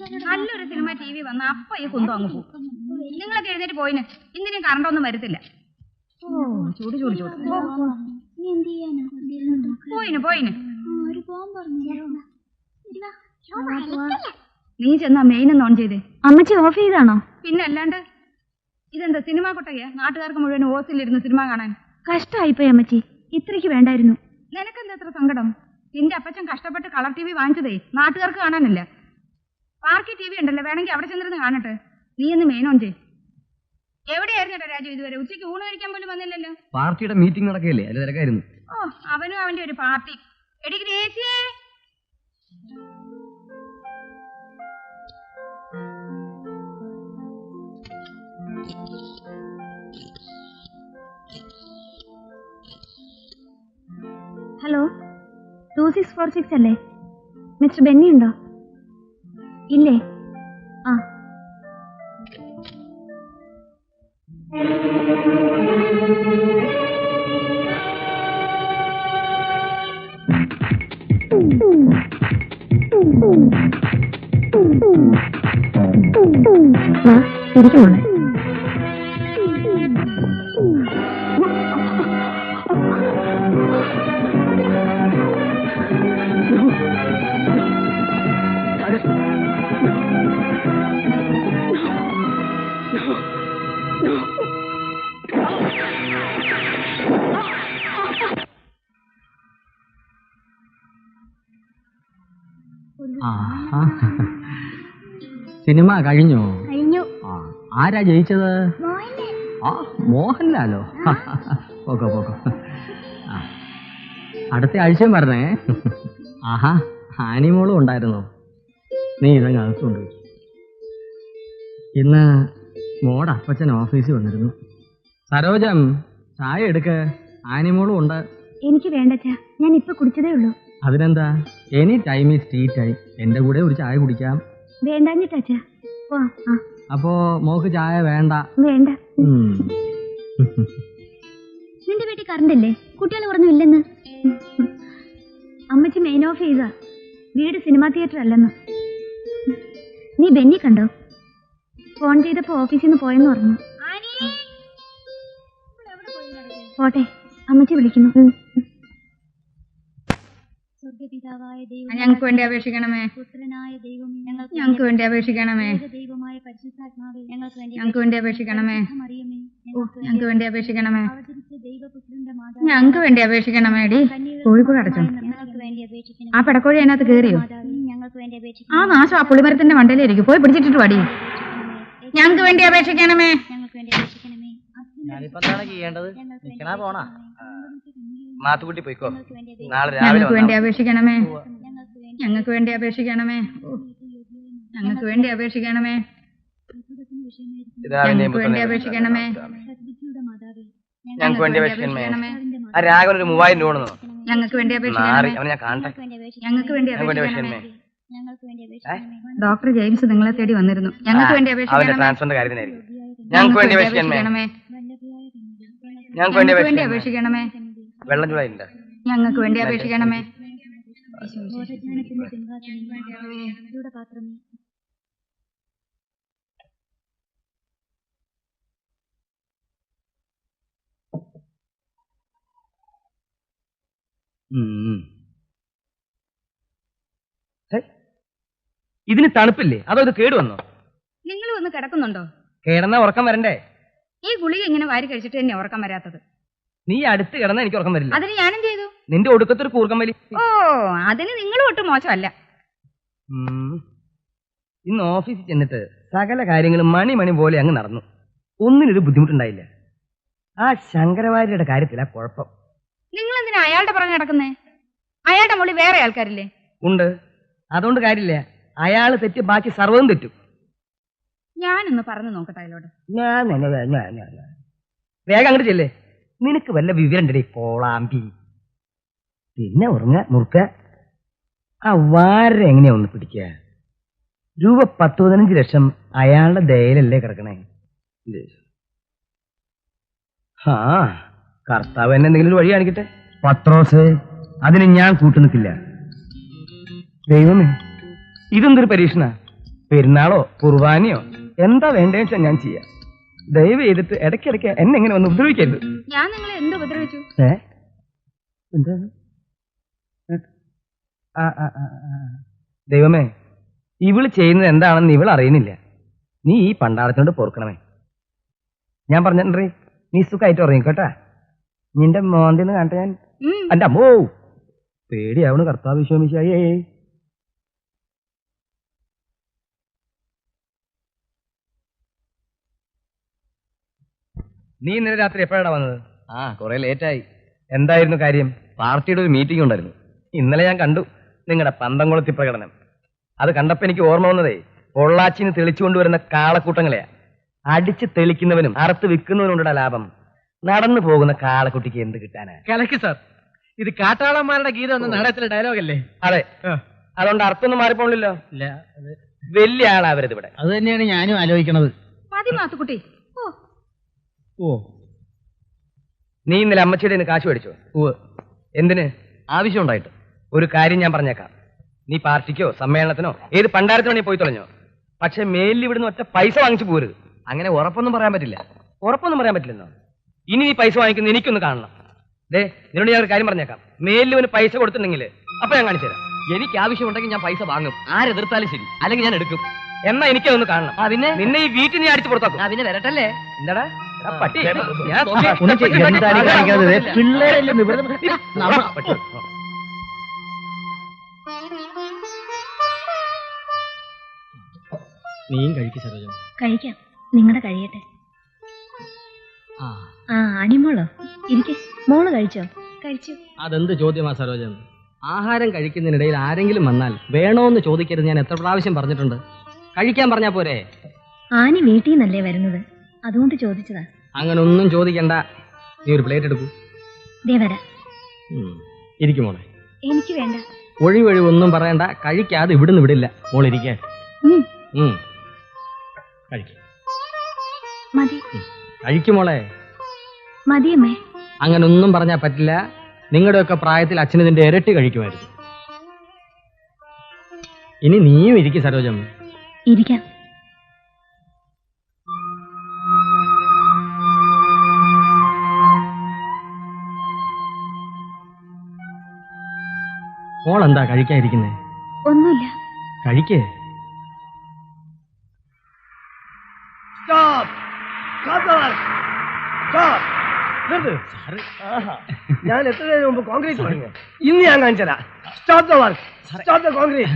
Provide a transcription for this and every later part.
നല്ലൊരു cinema T V വന്ന അപ്പൊ ഈ കുന്തം അങ്ങ് പോകും. നിങ്ങളൊക്കെ എഴുന്നേറ്റ് പോയിന്. ഇന്നിനും കറണ്ട് ഒന്നും വരത്തില്ല. ഓ. ചൂട് ചൂട് ചൂട്. പോ. പോയിന് പോയിന്. നീ ചെന്നാ മെയിൻ ഒന്ന് ഓൺ ചെയ്തേ. അമ്മച്ചി ഓഫ് ചെയ്താണോ? പിന്നെ അല്ലാണ്ട് ഇതെന്താ സിനിമ കൊട്ടകയാ? നാട്ടുകാർക്ക് മുഴുവൻ ഓസിലിരുന്ന് സിനിമ കാണാൻ. കഷ്ടമായിപ്പോയി അമ്മച്ചി. ഇത്രയ്ക്ക് വേണ്ടായിരുന്നു. നിനക്കെന്താ എത്ര സങ്കടം? നിന്റെ അപ്പച്ചൻ കഷ്ടപ്പെട്ട് കളർ ടി വി വാങ്ങിച്ചതേ. നാട്ടുകാർക്ക് കാണാനല്ല. പാർക്കി ടി വി ഉണ്ടല്ലോ. വേണമെങ്കിൽ അവിടെ ചെന്നിരുന്ന് കാണട്ടെ. നീ ഒന്ന് മെയിൻ ഓൺ ചെയ് എവിടെയായിരുന്നു കേട്ടോ രാജു ഇതുവരെ? ഉച്ചയ്ക്ക് ഊണ് കഴിക്കാൻ പോലും വന്നില്ലല്ലോ. പാർട്ടിയുടെ മീറ്റിംഗ് നടക്കുകയല്ലേ? അതിൽ തിരക്കായിരുന്നു. ഓ അവനും അവന്റെ ഒരു പാർട്ടി. എടി ഗ്രേസിയേ. Hello two six four six അല്ലേ? മിസ്റ്റർ ബെന്നി ഉണ്ടോ? ഇല്ലേ? ആ. വാ സിനിമ കഴിഞ്ഞു? കഴിഞ്ഞു. ആ ആരാ ജയിച്ചത്? ആ മോഹൻലാലോ? പോക്കോ പോക്കോ. അടുത്ത ആഴ്ചയും പറഞ്ഞേ ആഹാ ആനിമോളും ഉണ്ടായിരുന്നു. നീ ഇതങ്ങ് അകത്തുകൊണ്ട്. ഇന്ന് മോടെ അപ്പച്ചൻ ഓഫീസിൽ വന്നിരുന്നു. സരോജം ചായ എടുക്ക്. ആനിമോളും ഉണ്ട്. എനിക്ക് വേണ്ട ഞാൻ ഇപ്പൊ കുടിച്ചതേ ഉള്ളൂ. അതിനെന്താ? Any time is tea time എന്റെ കൂടെ ഒരു ചായ കുടിക്കാം. വേണ്ടാഞ്ഞിട്ടാച്ചാ അപ്പോ മോക്ക് ചായ വേണ്ട. വേണ്ട. നിന്റെ വീട്ടിൽ കറണ്ട് ഇല്ലേ? കുട്ടികൾ പറഞ്ഞു ഇല്ലെന്ന്. അമ്മച്ചി മെയിൻ ഓഫ് ചെയ്ത. വീട് സിനിമാ തിയേറ്റർ അല്ലെന്ന്. നീ ബെന്നി കണ്ടോ? ഫോൺ ചെയ്തപ്പോ ഓഫീസിൽ നിന്ന് പോയെന്ന് പറഞ്ഞു. പോട്ടെ അമ്മച്ചി വിളിക്കുന്നു. സ്വർഗപിതാവായ ദൈവം ഞങ്ങൾക്ക് വേണ്ടി അപേക്ഷിക്കണമേ പുത്രനായ ദൈവം ഞങ്ങൾക്ക് ഞങ്ങൾക്ക് വേണ്ടി അപേക്ഷിക്കണമേ ദൈവമായ പരിശുദ്ധാത്മാവേ ഞങ്ങൾക്ക് വേണ്ടി ഞങ്ങൾക്ക് വേണ്ടി അപേക്ഷിക്കണമേ മറിയമേ ഞങ്ങൾക്ക് വേണ്ടി അപേക്ഷിക്കണമേ അവതരിച്ച ദൈവപുത്രന്റെ മാതാവ് ഞങ്ങൾക്ക് വേണ്ടി അപേക്ഷിക്കണമേ ഡി കോഴിക്കോട് അടച്ചു ഞങ്ങൾക്ക് വേണ്ടി അപേക്ഷിക്കണം ആ പടക്കോഴി അതിനകത്ത് കയറിയോ ഞങ്ങൾക്ക് വേണ്ടി അപേക്ഷിക്കണം ആ നാശം ആ പുളിമരത്തിന്റെ മണ്ടയിലിരിക്കും പോയി പിടിച്ചിട്ട് വാടി ഞങ്ങൾക്ക് വേണ്ടി അപേക്ഷിക്കണമേ ഞങ്ങൾക്ക് വേണ്ടി അപേക്ഷിക്കണമേ ഞാനിപ്പോ എന്താണ് ചെയ്യേണ്ടത് പോണാ. മാത്തുക്കുട്ടി പോയിക്കോ ഞങ്ങൾക്ക് വേണ്ടി അപേക്ഷിക്കണം. നാളെ രാവിലെ ഞങ്ങൾക്ക് വേണ്ടി അപേക്ഷിക്കണമേ ഞങ്ങൾക്ക് വേണ്ടി അപേക്ഷിക്കണമേ ഞങ്ങൾക്ക് വേണ്ടി അപേക്ഷിക്കണമേ ഞങ്ങൾക്ക് വേണ്ടി അപേക്ഷിക്കണമേ ഞങ്ങൾക്ക് വേണ്ടി അപേക്ഷിക്കണമേ ആ രാഘവൻ ഒരു മൂവായിരം രൂപ ഞങ്ങൾക്ക് വേണ്ടി ഞങ്ങൾക്ക് വേണ്ടി അപേക്ഷിക്കണം. ഞങ്ങൾക്ക് വേണ്ടി ഞങ്ങൾക്ക് അപേക്ഷിക്കണമേ ഡോക്ടർ ജെയിംസ് നിങ്ങളെ തേടി വന്നിരുന്നു ഞങ്ങൾക്ക് വേണ്ടി അപേക്ഷിക്കണമേ ഞങ്ങൾക്ക് വേണ്ടി അപേക്ഷിക്കണമേ വെള്ളം ചൂടായില്ല ഞങ്ങൾക്ക് വേണ്ടി അപേക്ഷിക്കണമേ. ഇതിന് തണുപ്പില്ലേ? അതോ ഇത് കേട് വന്നോ? നിങ്ങൾ വന്ന് കിടക്കുന്നുണ്ടോ? കിടന്ന ഉറക്കം വരണ്ടേ? ഈ ഗുളിക ഇങ്ങനെ വാരി കഴിച്ചിട്ട് തന്നെ ഉറക്കം വരാത്തത്. നീ അടുത്ത് കിടന്ന എനിക്ക് ഉറക്കം വരില്ല. അതിന് ഞാനും ചെയ്തു? നിന്റെ ഒടുക്കത്തൊരു കൂർക്കം വലി ഓ അതിന് നിങ്ങൾ ഒട്ടും മോശമല്ല. ഇന്ന് ഓഫീസിൽ ചെന്നിട്ട് സകല കാര്യങ്ങളും മണി മണി പോലെ അങ്ങ് നടന്നു. ഒന്നിനൊരു ബുദ്ധിമുട്ടുണ്ടായില്ല. ആ ശങ്കരവാര്യരുടെ കാര്യത്തിലാ കുഴപ്പം. നിങ്ങൾ എന്തിനാ അയാളുടെ പുറകെ നടക്കുന്നേ? അയാളുടെ മുകളിൽ വേറെ ആൾക്കാരില്ലേ? ഉണ്ട്. അതുകൊണ്ട് കാര്യമില്ല. അയാൾ തെറ്റ് ബാക്കി സർവതും തെറ്റും. ഞാനൊന്ന് പറഞ്ഞു നോക്കട്ടെ അയാളോട്. ഞാൻ. വേഗം അങ്ങോട്ട് ചെല്ലേ? നിനക്ക് വല്ല വിവരണ്ടേ കോളാമ്പി പിന്നെ ഉറങ്ങ മുറുക്ക. ആ വാര എങ്ങനെയാ ഒന്ന് പിടിക്കുക? രൂപ പത്ത് പതിനഞ്ച് ലക്ഷം അയാളുടെ ദയലല്ലേ കിടക്കണേ? ആ കർത്താവ് എന്നെ എന്തെങ്കിലും ഒരു വഴി കാണിക്കട്ടെ? പത്രോസ് അതിന് ഞാൻ കൂട്ടു നിൽക്കില്ല. ദൈവമേ ഇതെന്തൊരു പരീക്ഷണ? പെരുന്നാളോ കുർബാനയോ? എന്താ വേണ്ടെന്ന് വെച്ചാൽ ഞാൻ ചെയ്യാം. ദയവ് ചെയ്തിട്ട് ഇടയ്ക്കിടയ്ക്ക് എന്നെ എങ്ങനെ ഒന്ന് ഉപദ്രവിക്കരുത്. ഞാൻ നിങ്ങളെ എന്ത് ഉപദ്രവിച്ചു? ഏ? എന്താ. ദൈവമേ ഇവൾ ചെയ്യുന്നത് എന്താണെന്ന് ഇവൾ അറിയുന്നില്ല. നീ ഈ പണ്ടാളത്തിനോട് പൊറുക്കണമേ. ഞാൻ പറഞ്ഞിട്ടുണ്ടേ നീ സുഖമായിട്ട് കേട്ടാ. നിന്റെ മോന്തിന്ന് കണ്ട ഞാൻ. എന്റെ അമ്മോ പേടിയാവണ് കർത്താവ് നീ ഇന്നലെ രാത്രി എപ്പോഴാണ് വന്നത്? ആ കുറെ ലേറ്റായി. എന്തായിരുന്നു കാര്യം? പാർട്ടിയുടെ ഒരു മീറ്റിംഗ് ഉണ്ടായിരുന്നു. ഇന്നലെ ഞാൻ കണ്ടു നിങ്ങളുടെ പന്തംകുളത്തി പ്രകടനം. അത് കണ്ടപ്പോ എനിക്ക് ഓർമ്മ വന്നതേ പൊള്ളാച്ചിന് തെളിച്ചുകൊണ്ടുവരുന്ന കാളക്കൂട്ടങ്ങളെയാ. അടിച്ച് തെളിക്കുന്നവനും അറുത്ത് വിൽക്കുന്നവനുണ്ടടാ ലാഭം. നടന്നു പോകുന്ന കാളക്കുട്ടിക്ക് എന്ത് കിട്ടാനാ? കലക്ക് സാർ ഇത് കാട്ടാളന്മാരുടെ ഗീതം എന്ന നാടകത്തിലെ ഡയലോഗ് അല്ലേ അതെ അതുകൊണ്ട് അർത്ഥമൊന്നും മാറിപ്പോണില്ലല്ലോ. ഇല്ല വലിയ ആളാ അവരത് ഇവിടെ. അത് തന്നെയാണ് ഞാനും ആലോചിക്കണത്. മതി മാത്തുക്കുട്ടി. ഓ. നീ ഇന്നലെ അമ്മച്ചിയുടെ കയ്യിന്ന് കാശ് മേടിച്ചോ? ഓ എന്തിന്? ആവശ്യമുണ്ടായിട്ട്. ഒരു കാര്യം ഞാൻ പറഞ്ഞേക്കാം. നീ പാർട്ടിക്കോ സമ്മേളനത്തിനോ ഏത് പണ്ടാരത്തിനോ നീ പോയി തുളഞ്ഞോ? പക്ഷെ മേലിൽ ഇവിടുന്ന് ഒറ്റ പൈസ വാങ്ങിച്ചു പോരുത് അങ്ങനെ ഉറപ്പൊന്നും പറയാൻ പറ്റില്ല. ഉറപ്പൊന്നും പറയാൻ പറ്റില്ലെന്നോ? ഇനി നീ പൈസ വാങ്ങിക്കുന്ന എനിക്കൊന്ന് കാണണം. ദേ നിന്നോട് ഞാൻ ഒരു കാര്യം പറഞ്ഞേക്കാം. മേലിൽ ഇവന് പൈസ കൊടുത്തിട്ടുണ്ടെങ്കിൽ അപ്പൊ ഞാൻ കാണിച്ചു തരാം. എനിക്ക് ആവശ്യമുണ്ടെങ്കിൽ ഞാൻ പൈസ വാങ്ങും. ആരെതിർത്താലും ശരി. അല്ലെങ്കിൽ ഞാൻ എടുക്കും. എന്നാ എനിക്കതൊന്ന് കാണണം. പിന്നെ? നിന്നെ ഈ വീട്ടിൽ നീ അടിച്ചു പുറത്താക്കും. പിന്നെ വരട്ടല്ലേ? എന്താടാ? നീയും കഴിക്കും സരോജം കഴിക്കാം. നിങ്ങളുടെ കഴിയട്ടെ. ആ. ആ അനിമോളോ? ഇരിക്കെ. മോൾ കഴിച്ചോ? കഴിച്ചു. അതെന്ത് ചോദ്യമാ സരോജൻ ആഹാരം കഴിക്കുന്നതിനിടയിൽ ആരെങ്കിലും വന്നാൽ വേണോന്ന് ചോദിക്കരുത് ഞാൻ എത്ര പ്രാവശ്യം പറഞ്ഞിട്ടുണ്ട്. കഴിക്കാൻ പറഞ്ഞാ പോരെ? ആനി വീട്ടിൽ നിന്നല്ലേ വരുന്നത്? അതുകൊണ്ട് ചോദിച്ചതാ. അങ്ങനെ ഒന്നും ചോദിക്കണ്ട. നീ ഒരു പ്ലേറ്റ് എടുക്കൂ. ദേവര വരാം. ഇരിക്കും മോളെ. എനിക്ക് വേണ്ട. ഒഴിവൊഴിവ് ഒന്നും പറയണ്ട. കഴിക്കാതെ ഇവിടുന്ന് വിടില്ല. മോളിരിക്കേ ഉം, കഴിക്കും. മതി. കഴിക്കും മോളെ. മതിയമ്മേ അങ്ങനെ ഒന്നും പറഞ്ഞാൽ പറ്റില്ല. നിങ്ങളുടെയൊക്കെ പ്രായത്തിൽ അച്ഛൻ ഇതിന്റെ ഇരട്ടി കഴിക്കുമായിരുന്നു ഇനി നീയും ഇരിക്കും സരോജം ഇരിക്കാം. മോൾ എന്താ കഴിക്കാതിരിക്കുന്നേ? ഒന്നുമില്ല. കഴിക്കേ! ഞാൻ എത്ര നേരം മുമ്പ് കോൺക്രീറ്റ് പറഞ്ഞു ഇന്ന് ഞാൻ കാണിച്ചതാ. Stop the work stop the concrete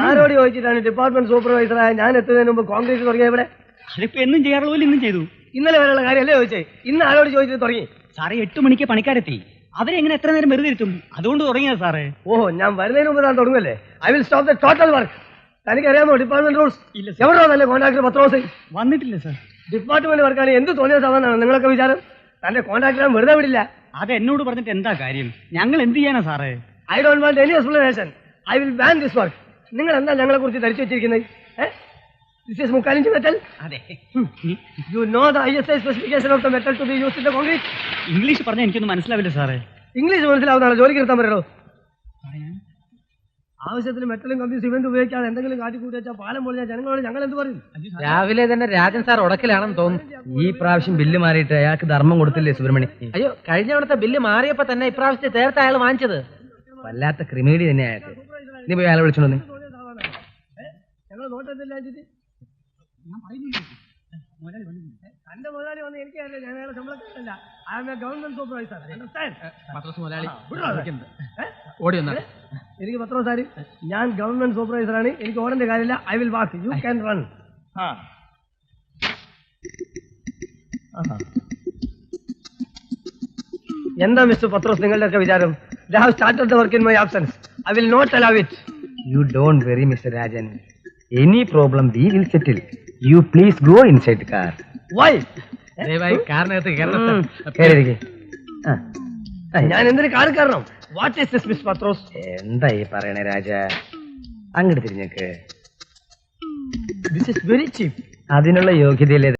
ആരോട് ചോദിച്ചിട്ടാണ് ഡിപ്പാർട്ട്മെന്റ് സൂപ്പർവൈസറായ ഞാൻ എത്തുന്നതിന് മുമ്പ് കോൺക്രീറ്റ് തുടങ്ങിയ ഇവിടെ? അതിപ്പോ എന്നും ചെയ്യാറുള്ള പോലെ ഇന്നും ചെയ്തു. ഇന്നലെ വരെയുള്ള കാര്യമല്ലേ ചോദിച്ചേ? ഇന്ന് ആരോട് ചോദിച്ചിട്ട് തുടങ്ങി? സാറേ എട്ട് മണിക്ക് പണിക്കാരെത്തി. അവരെങ്ങനെ എത്ര നേരം വെറുതെ ഇരുത്തും? അതുകൊണ്ട് തുടങ്ങിയത് സാറേ. ഓ ഞാൻ വരുന്നതിന് മുമ്പ് താൻ തുടങ്ങല്ലേ I will stop the total work തനിക്ക് അറിയാമോ ഡിപ്പാർട്ട്മെന്റ് റൂൾസ് ഇല്ല എവിടെ കോൺട്രാക്ടർ പത്ത് ദിവസം? വന്നിട്ടില്ല സാർ ഡിപ്പാർട്ട്മെന്റ് വർക്കാണ് എന്ത് തോന്നിയ സാധനമാണ് നിങ്ങളൊക്കെ വിചാരം? തന്റെ കോൺട്രാക്ടറെ വെറുതെ വിടില്ല. അത് എന്നോട് പറഞ്ഞിട്ട് എന്താ കാര്യം? ഞങ്ങൾ എന്ത് ചെയ്യാനാ സാറേ? I don't want any explanation I will ban this work നിങ്ങൾ എന്താ ഞങ്ങളെ കുറിച്ച് ധരിച്ചു വെച്ചിരിക്കുന്നത്? ഈസ് മുക്കാലിഞ്ച് മെറ്റൽ അതെ. You know the I S I specification of the metal to be used in the concrete English പറഞ്ഞാൽ എനിക്കൊന്നും മനസ്സിലാവില്ല സാറേ. ഇംഗ്ലീഷ് മനസ്സിലാവുന്നതാണ്. ജോലിക്ക് നിർത്താൻ പറയോ. ആവശ്യത്തിന് മെറ്റലും കമ്പി സിമെന്റ് ഉപയോഗിക്കാതെ എന്തെങ്കിലും കാട്ടിക്കൂട്ടി വെച്ചാൽ പാലം പൊളിഞ്ഞാൽ ജനങ്ങളോട് ഞങ്ങൾ എന്ത് പറയും? രാവിലെ തന്നെ രാജൻ സാർ ഉടക്കിലാണെന്ന് തോന്നുന്നു. ഈ പ്രാവശ്യം ബില്ല് മാറിയിട്ട് അയാൾക്ക് ധർമ്മം കൊടുത്തില്ലേ സുബ്രഹ്മണി അയ്യോ കഴിഞ്ഞ തവണത്തെ ബില്ല് മാറിയപ്പോ തന്നെ ഇപ്രാവശ്യത്തെ തേർത്ത് അയാൾ വാങ്ങിച്ചത്. വല്ലാത്ത ക്രിമീഡി തന്നെ അയാൾക്ക്. ഇനി പോയി അയാളെ വിളിച്ചോണ്ട് വന്നേ. ഞങ്ങൾ നോട്ടെന്തില്ല തന്റെ മുതലാളി വന്ന് എനിക്കല്ല ഞാൻ അയാളെ ശമ്പളക്കാരല്ല I am a government supervisor Pathros മുതലാളി? ഓടി വന്നാ? എനിക്ക് പത്രോ സാരി ഞാൻ ഗവൺമെന്റ് സൂപ്പർവൈസർ ആണ്. എനിക്ക് ഓടേണ്ട കാര്യമില്ല. I will walk you can run എന്താ മിസ്റ്റർ പത്രോസ് നിങ്ങളുടെയൊക്കെ വിചാരം? They have started the work in my absence I will not allow it you don't worry mister Rajan any problem we will settle you please go inside car why കാറിനകത്ത് കയറണം. ഞാൻ എന്തിനു car കയറണം? What is this miss Pathros എന്താ ഈ പറയണേ രാജ? അങ്ങോട്ട് തിരിഞ്ഞേക്ക്. This is very cheap അതിനുള്ള യോഗ്യതയില്ലേ